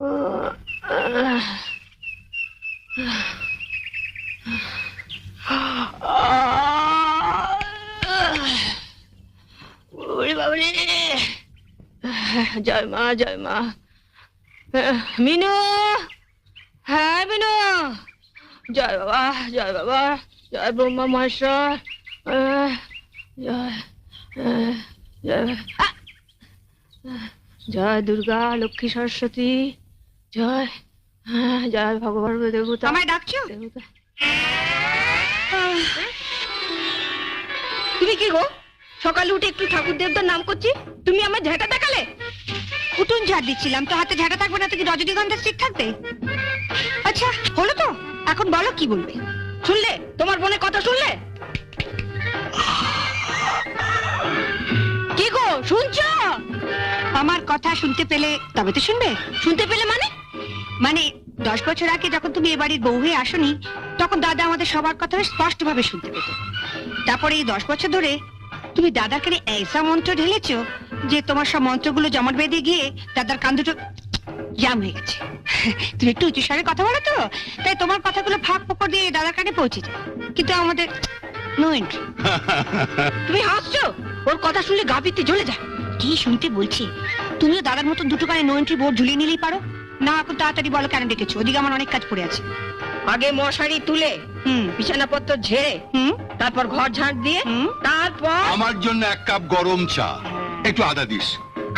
জয় মা জয় মা। মিনু! হ্যাঁ মিনু! জয় বাবা জয় বাবা, জয় ব্রহ্মা মহেশ্বর। জয় জয়! জয় দুর্গা, লক্ষ্মী সরস্বতী। জয়। আহ, জয় ভগবান দেবতা। আমায় ডাকছো? দেবতা। তুমি কি গো? সকালে উঠে একটু ঠাকুর দেবতার নাম করছি? তুমি আমার ঝাঁটা দেখালে? উঠুন ঝাড় দিচ্ছিলাম তো হাতে ঝাঁটা থাকবে না তো কি রজনীগন্ধা স্টিক থাকবে? আচ্ছা হলো তো? এখন বলো কি বলবে? শুনলে? তোমার বোনের কথা শুনলে? কথা শুনতে পেলে তবে তো শুনবে। শুনতে পেলে মানে? মানে দশ বছর আগে যখন তুমি এ বাড়ির বউ হয়ে আসনি তখন দাদা আমাদের সবার কথা স্পষ্ট ভাবে শুনতে পেত। তারপরে এই দশ বছর ধরে তুমি দাদাকে এইসা মন্ত্র ঢেলেছো যে তোমার সব মন্ত্রগুলো জমাট বেঁধে গিয়ে দাদার কান দুটো জাম হয়ে গেছে। তুমি একটু উঁচু স্বরে কথা বলো তো। তাই তোমার কথাগুলো ফাঁক ফোকর দিয়ে দাদার কানে পৌঁছে যায়। কিন্তু আমাদের নো এন্ট্রি। তুমি হাসছো? ওর কথা শুনলে গা পিত্তে জ্বলে যায়। কি শুনতে বলছি? তুমিও দাদার মতন দুটো কানে নো এন্ট্রি বোর্ড ঝুলিয়ে নিলেই পারো? না এখন তাড়াতাড়ি বলো কেন ডেকেছো? ওদিকে আমার অনেক কাজ পড়ে আছে। আগে মশারি তুলে হুম। বিছানাপত্র ঝেড়ে হুম। তারপর ঘর ঝাঁট দিয়ে তারপর আমার জন্য এক কাপ গরম চা। একটু আদা দিস।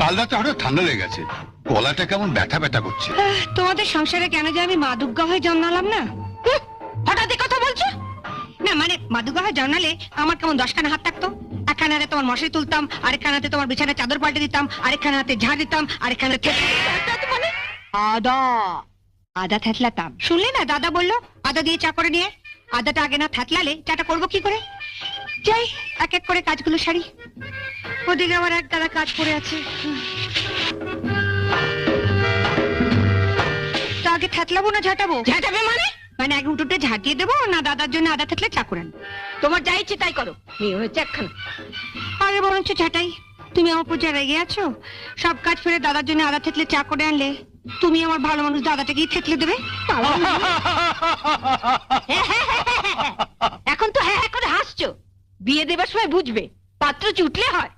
কাল রাতে হঠাৎ ঠান্ডা লেগে গেছে। গলাটা কেমন ব্যথা ব্যথা করছে। তোমাদের সংসারে কেন যে আমি মা দুর্গা হয়ে জন্মালাম না? হঠাৎ কথা বলছো? না মানে মা দুর্গা হয়ে জন্মালে আমার কেমন দশখানা হাত থাকতো? একখানা হাতে তোমার মশারি তুলতাম, আরেকখানা হাতে তোমার বিছানায় চাদর পাল্টে দিতাম, আরেকখানা হাতে ঝাড় দিতাম, আরেকখানা মানে আদা। আদা থেতলাতাম। শুনলে না দাদা বলল, আদা দিয়ে চা করে নিয়ে। আদাটা আগে না থেতলালে, চাটা করব কি করে? যাই, এক এক করে কাজগুলো সারি। ওদিকে আমার এক দাদা কাজ পড়ে আছে। তো আগে থেতলাবো না, ঝাঁটাবো? ঝাঁটাবে মানে? মানে আগে উঠোতে ঝাঁটিয়ে দেবো না দাদার জন্য আদা থেতলে চা করে তোমার যা ইচ্ছে তাই করো। মেয়ে হয়েছে একখানা। আগে বরঞ্চ ঝাঁটাই তুমি আমার পূজা রেগে আছো? সব কাজ ফেলে দাদার জন্য আদা থেতলে চা করে আনলে তুমি আমার ভালো মানুষ দাদাটাকেই থেতলে দেবে? এখন তো হ্যাঁ হ্যাঁ করে হাসছো। বিয়ে দেবার সময় বুঝবে। পাত্র চুটলে হয়।